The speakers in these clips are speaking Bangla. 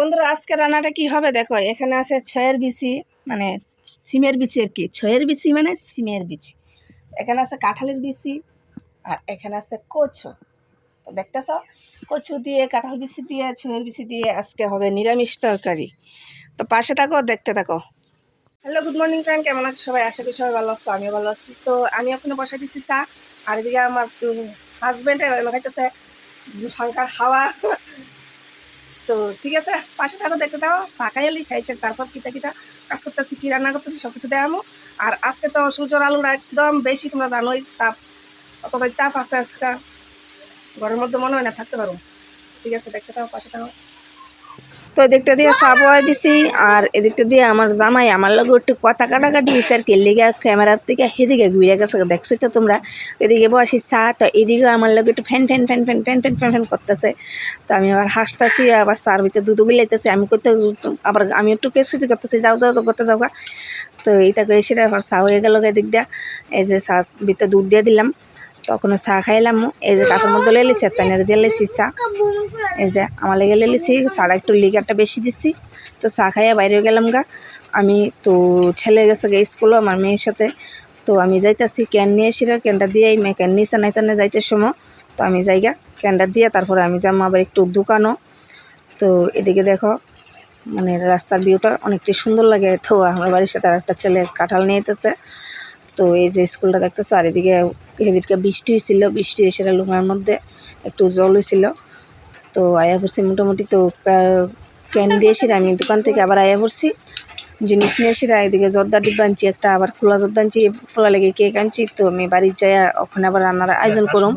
বন্ধুরা আজকে রান্নাটা কি হবে দেখো, এখানে আছে ছয়ের বিচি মানে সিমের বিচি আর কি। ছয়ের বিচি মানে সিমের বিচি। এখানে আছে কাঁঠালের বিচি আর এখানে আছে কচু। তো দেখতেছ, কচু দিয়ে, কাঁঠাল বিচি দিয়ে, ছয়ের বিচি দিয়ে আজকে হবে নিরামিষ তরকারি। তো পাশে থাকো, দেখতে থাকো। হ্যালো গুড মর্নিং ফ্রেন্ড কেমন আছে সবাই? আশা করি সবাই ভালো আছো, আমিও ভালো আছি। তো আমি ওখানে বসাই দিচ্ছি চা, আর এদিকে আমার হাজব্যান্ড খাইতেছে ফাঙ্কার হাওয়া। তো ঠিক আছে, পাশে থাকো, দেখতে দাও চা আলি খাইছে তারপর কিতা কিতা কাজ করতেছি, কি রান্না করতেছি সব কিছু দেয়ামো আর আজকে তো সূর্যর আলুর একদম বেশি, তোমরা জানোই, তাপ অতটাই তাপ আছে আজকে। ঘরের মধ্যে মনে হয় না থাকতে পারো। ঠিক আছে, দেখতে থাকো, পাশে থাকো। তো এদিকটা দিয়ে চা দিছি, আর এদিকটা দিয়ে আমার জামাই আমার লগে একটু কথা কাটাকাটি হয়েছে আর কি। লেগে ক্যামেরার থেকে সেদিকে ঘুরে গেছে, দেখছ তো তোমরা? এদিকে বসি চা, তো এদিকে আমার লগে একটু fan fan fan fan fan fan fan fan করতেছে। তো আমি আবার হাসতেছি, আবার চার ভিতরে দুধ বিলাইতেছি আমি করতে আবার আমি একটু কেসকেসি করতেছি, যাও যাও করতে যাও। তো এইটা করে সেটা আবার চা হয়ে গেল এদিক দিয়া। এই যে চা ভিতরে দুধ দিয়ে দিলাম। তখন চা খাইলাম। এই যে কাপের মধ্যে লেলিছি তানের দিয়ে লেছি চা। এই যে আমার লেগে লেলিছি চাটা একটু লিগারটা বেশি দিচ্ছি তো চা খাইয়া বাইরে গেলাম গা। আমি তো ছেলে গেছে গে স্কুলে, আমার মেয়ের সাথে। তো আমি যাইতেছি, ক্যান নিয়ে এসিরা ক্যানটা দিয়ে এই মেয়ে ক্যান নিচে নাই তানে যাইতে সময়। তো আমি যাইগা ক্যানটা দিয়ে তারপরে আমি যাব আবার একটু দোকানও। তো এদিকে দেখো মানে রাস্তার ভিউটা অনেকটাই সুন্দর লাগে। তো আমার বাড়ির সাথে আর একটা ছেলে কাঁঠাল নিয়ে যেতেছে তো এই যে স্কুলটা দেখতেছো, আর এদিকে এদিকে বৃষ্টি হয়েছিল, বৃষ্টি এসে লুঙার মধ্যে একটু জল হয়েছিল। তো আয়া পড়ছি মোটামুটি তো ক্যান দিয়ে আমি দোকান থেকে আবার আয়া পড়ছি, জিনিস নিয়ে এসে এদিকে জর্দা ডিব্বা আনছি, একটা আবার খোলা জর্দা আনছি, খোলা লেগে কেক আনছি, তো আমি বাড়ির যাই ওখানে আবার রান্নার আয়োজন করুম।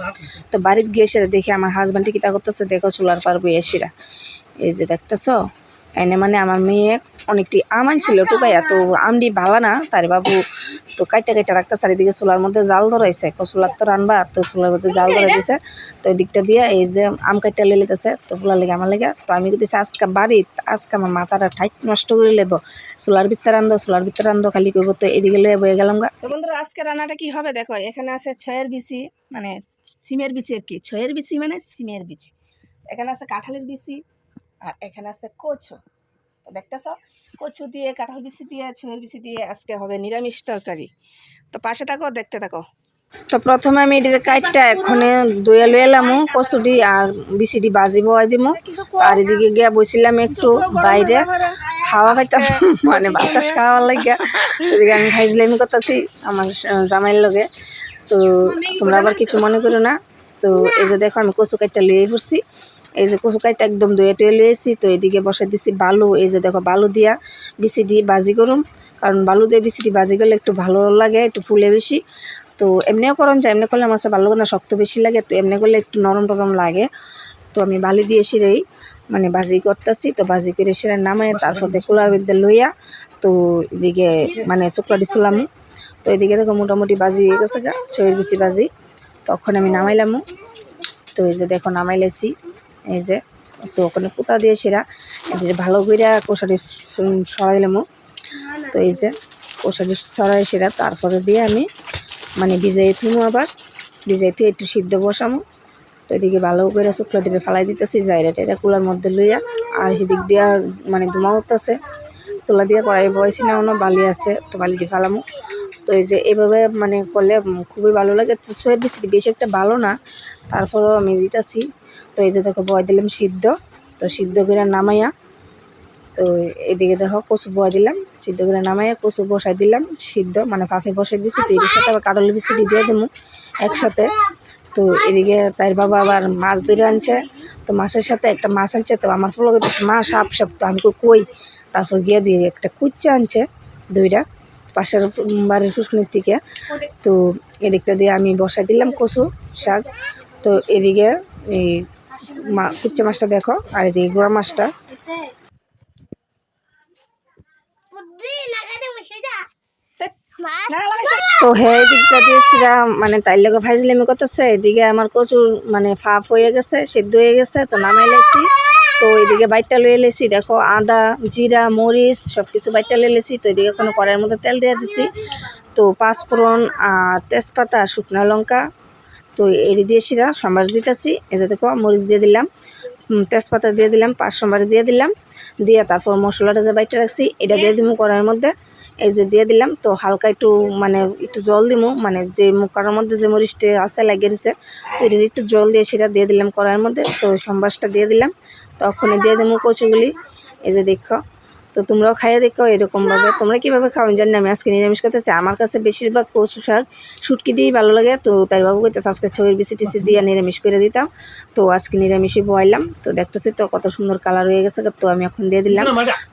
তো বাড়ির গিয়ে এসে দেখি আমার হাজব্যান্ডে কিতা করতেছে, দেখো চুলার পার বই এসিরা এই যে দেখতেছো, এনে মানে আমার মেয়ে অনেকটি আম আনছিল টুকাইয়া তো আমডি ভালো না তার বাবু তো কাইটা কাইটা রাখতে চারিদিকে চুলার মধ্যে জাল ধরাইছে চুলার তো রানবা তো চুলার মধ্যে জাল ধরাই দিছে। তো এই দিকটা দিয়ে এই যে আম কাইটা লই লিতেছে তো ফুলার লেগে আমার লেগে। তো আমি দিছি আজকে বাড়ি আজকে আমার মাথাটা ঠাইট নষ্ট করে লেব। চুলার ভিতরে রান্ধো চুলার ভিতরে রান্ধো খালি করব তো এদিকে লয়ে বয়ে গেলাম গা। তো বন্ধুরা আজকে রান্নাটা কি হবে? দেখো এখানে আছে ছয়ের বিচি মানে সিমের বিচি আর কি। ছয়ের বিচি মানে সিমের বিচি। এখানে আছে কাঁঠালের বিচি আর এখানে আছে কচু। তো দেখতেছ? কচু দিয়ে, কাঁঠাল বিচি দিয়ে ছয়ের বিচি দিয়ে আজকে হবে নিরামিষ তরকারি। তো পাশে থাকো, দেখতে থাকো। তো প্রথমে আমি এটির কাইটটা এখনে দইয়া লয়ে এলাম, কচুটি আর বিচিটি বাজি বয় দিব আর এদিকে গিয়া বসছিলাম একটু বাইরে। হাওয়া খাইতাম মানে বাতাস খাওয়ার লাগিয়া। এদিকে আমি খাইছিলাম করতেছি আমার জামাইয়ের লগে। তো তোমরা আবার কিছু মনে করো না। তো এই যে দেখো আমি কচু কাইটটা লিয়ে পড়ছি। এই যে কচু কাইটটা একদম দইয়া টুয়ে লিয়েছি তো এদিকে বসাই দিছি বালু, এই যে দেখো বালু দিয়া বিচিটি বাজি করুম, কারণ বালু দিয়ে বিচিটি বাজি করলে একটু ভালো লাগে, একটু ফুলে বেশি। তো এমনিও করন যে, এমনি করলে আমার ভালো না শক্ত বেশি লাগে, তো এমনি করলে একটু নরম টরম লাগে। তো আমি বালি দিয়ে সিরেই মানে বাজি করতেছি, তো বাজি করে সেরে নামাই তারপর দিয়ে কুলার মধ্যে লইয়া, তো এদিকে মানে চোখলা দিছিলাম। তো এদিকে দেখো মোটামুটি বাজি হয়ে গেছে গা ছয়ের বেশি বাজি, তখন আমি নামাইলাম। তো এই যে দেখো নামাইলেছি। এই যে, তো ওখানে পুতা দিয়ে সেরা। এদিকে ভালো করে কষাটি সরাই দিলাম তো এই যে কষাটি সরাই সেরা, তারপরে দিয়ে আমি মানে ভিজাই থুমো আবার। ভিজাই থুয়ে একটু সিদ্ধ বসামো। তো এদিকে ভালো করে শুকলা টিরে ফালাই দিতেছি জাইরা টাইরা কুলার মধ্যে লইয়া। আর সেদিক দিয়া মানে ধুমা উঠতেছে। চোলা দিয়ে কড়াই বয়সি না অন্য বালি আছে, তো বালিটি ফালামো। তো এই যে এইভাবে মানে করলে খুবই ভালো লাগে। তো সোয়ের বেশি বেশি একটা ভালো না। তারপরেও আমি দিতেছি। তো এই যে দেখো বয় দিলাম সিদ্ধ তো সিদ্ধ করে নামাইয়া তো এদিকে দেখো কচু বয়া দিলাম সিদ্ধ করে নামাইয়া কচু বসাই দিলাম সিদ্ধ মানে পাখে বসাই দিছি তো এর সাথে আবার কাটল বিচিটি দিয়ে দেবো একসাথে। তো এদিকে তার বাবা আবার মাছ ধরে আনছে তো মাছের সাথে একটা মাছ আনছে তো আমার ফুলো মা সাপ সাপ। তো আমি কই, তারপর গিয়ে দিয়ে একটা কুচ্চা আনছে দুইটা পাশের বাড়ির ফুসকুনির থেকে। তো এদিকটা দিয়ে আমি বসাই দিলাম কচু শাক। তো এদিকে এই মা কুচ্চা মাছটা দেখো আর এদিকে গোড়া মাছটা। তো হ্যাঁ এদিকটা দিয়ে সেটা মানে তাই লোকে ভাজলামি করতেছে এদিকে আমার কচুর মানে ফাপ হয়ে গেছে সেদ্ধ হয়ে গেছে তো নামাই লেছি। তো এদিকে বাইটটা লয়ে লেছি দেখো আদা জিরা মরিচ সব কিছু বাইটটা লয়ে লেছি তো এদিকে কোনো কড়াইয়ের মধ্যে তেল দিয়ে দিছি। তো পাঁচফোড়ন আর তেজপাতা শুকনো লঙ্কা তো এড়ি দিয়ে সেরা সম্বাস দিতেছি। এই যে দেখো, মরিচ দিয়ে দিলাম তেজপাতা দিয়ে দিলাম, পাঁচ সম্বারে দিয়ে দিলাম। দিয়ে তারপর মশলাটা যে বাইটা রাখছি, এটা দিয়ে দিব কড়াইয়ের মধ্যে। এই যে দিয়ে দিলাম, তো হালকা একটু মানে একটু জল দিমু মানে যে মুখার মধ্যে যে মরিচটা আছে, লাগিয়ে রয়েছে তো এটার একটু জল দিয়ে সেটা দিয়ে দিলাম কড়াইয়ের মধ্যে। তো সম্বাসটা দিয়ে দিলাম তখন দিয়ে দেবো কচুগুলি। এই যে দেখো তো তোমরাও খাইয়ে দেখো এরকমভাবে। তোমরা কীভাবে খাও? আমি জানি না আমি আজকে নিরামিষ করতেছি আমার কাছে বেশিরভাগ কচু শাক শুটকি দিয়েই ভালো লাগে। তো তাই বাবু কইতেছে আজকে ছবির বিসি টিসি দিয়ে নিরামিষ করে দিতাম। তো আজকে নিরামিষই বয়াইলাম তো দেখতেছি তো কত সুন্দর কালার হয়ে গেছে তো আমি এখন দিয়ে দিলাম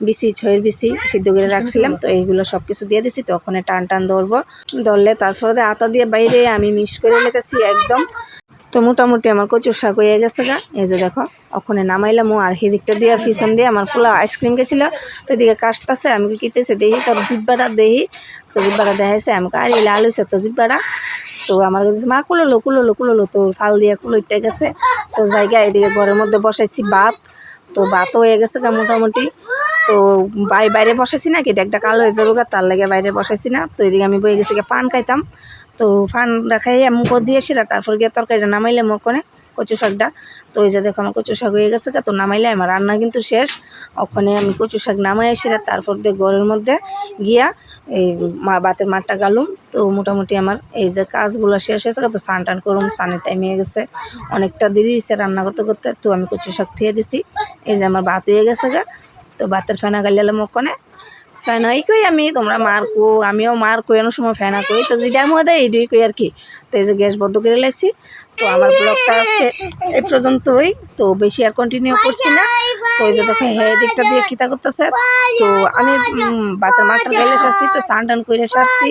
বিসি ছয়ের বিসি সিদ্ধ করে রাখছিলাম। তো এইগুলো সব কিছু দিয়ে দিছি। তো ওখানে টান টান ধরবো। ধরলে তারপরে আটা দিয়ে বাইরে আমি মিক্স করে নিতেছি একদম। তো মোটামুটি আমার কচুর শাক হয়ে গেছে গা। এই যে দেখো, ওখানে নামাইলাম আর সেদিকটা দিয়ে পিছন দিয়ে আমার ফুলা আইসক্রিম গেছিল তো এদিকে কাশতেছে, আমি কিতেছে দেখি তোর জিব্বাটা, দেখি। তো জিব্বাটা দেখাইছে আমাকে আর, লাল হয়েছে তো জিব্বাটা। তো আমার কাছে মা কুলোলো কুলোলো কুলোলো, তো ফাল দিয়ে কুলোইতে গেছে। তো জায়গা এদিকে ঘরের মধ্যে বসাইছি ভাত। তো ভাতও হয়ে গেছে গা মোটামুটি। তো বাই বাইরে বসেছি না, কি একটা কালো হয়ে যাব গা, তার লাগে বাইরে বসেছি না। তো এদিকে আমি বয়ে গেছি পান খাইতাম। তো ফান রাখাই মুখ দিয়ে সেটা তারপর গিয়ে তরকারিটা নামাইলে মকনে কচু শাকটা। তো ওই যে দেখো আমার কচু শাক হয়ে গেছে তো নামাইলে আমার রান্না কিন্তু শেষ। ওখানে আমি কচু শাক নামাই সেটা তারপর দিয়ে ঘরের মধ্যে গিয়া এই মা বাতের মাঠটা গালুম। তো মোটামুটি আমার এই যে কাজগুলো শেষ হয়েছে তো স্নান টান করুম, স্নানের টাইম হয়ে গেছে। অনেকটা দেরি হয়েছে রান্না করতে করতে, তো আমি কচু শাক থুয়ে দিছি। এই যে আমার ভাত হয়ে গেছে গা, তো ভাতের ফেনা গালিয়ালাম ওখানে ফেনাই কই আমি, তোমরা মার কো আমিও মার কই অনেক সময় ফ্যানা কই। তো যেটা মধ্যে এইটাই কই আর কি। তো এই যে গ্যাস বন্ধ করে লাইছি। তো আমার ব্লগটা আজকে এই পর্যন্তই। তো বেশি আর কন্টিনিউ করছি না। তো এই যে দেখো হ্যাঁ দিকটা দিয়ে কিতা করতেছে? তো আমি বাতের মাঠটা গেলে সারছি তো স্নান টান করে সারছি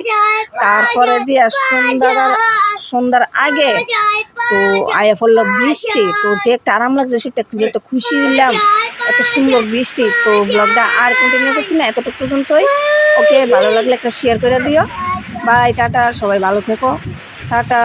তারপরে দিয়ে সন্ধ্যার সন্ধ্যার আগে তো আয়া পড়ল বৃষ্টি। তো যে একটা আরাম লাগছে, সেটা যে একটা খুশি হইলাম। এত সুন্দর বৃষ্টি, তো ব্লগটা আর কন্টিনিউ করছি না, এতটুকু পর্যন্তই। ওকে ভালো লাগলে একটা শেয়ার করে দিও। বাই টাটা, সবাই ভালো থেকো। টাটা।